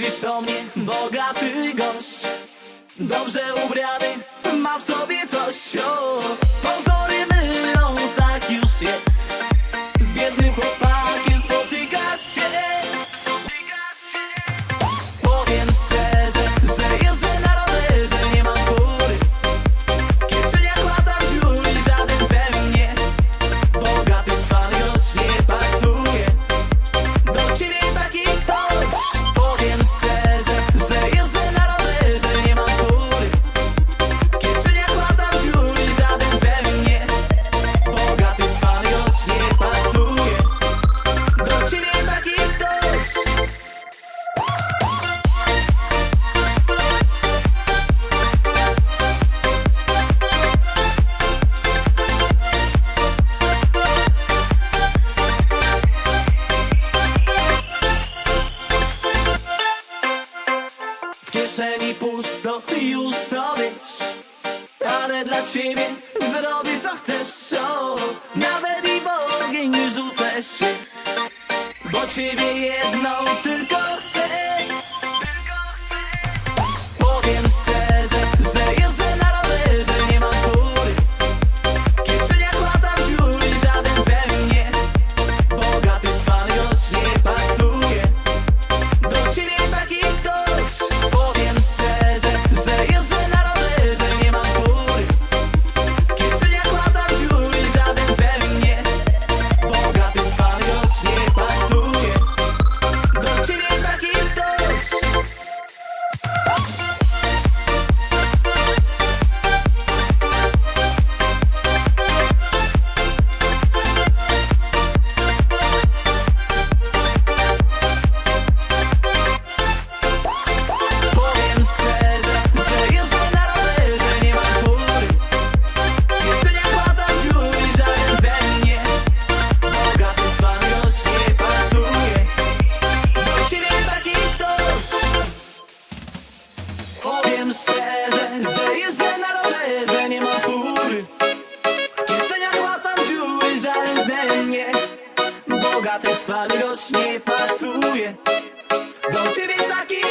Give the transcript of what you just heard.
myślisz o mnie? Bogaty gość Dobrze ubrany, ma w sobie coś. kieszeni pusto, już to wiesz. Ale dla ciebie zrobię co chcesz o, Nawet i w ogień rzucę się. Bo ciebie jedną ty powiem szczerze, że jeżdżę na rowerze, nie ma fury. W kieszeniach łatam dziury, żaden ze mnie. Bogaty cwany gość nie pasuje. Do ciebie taki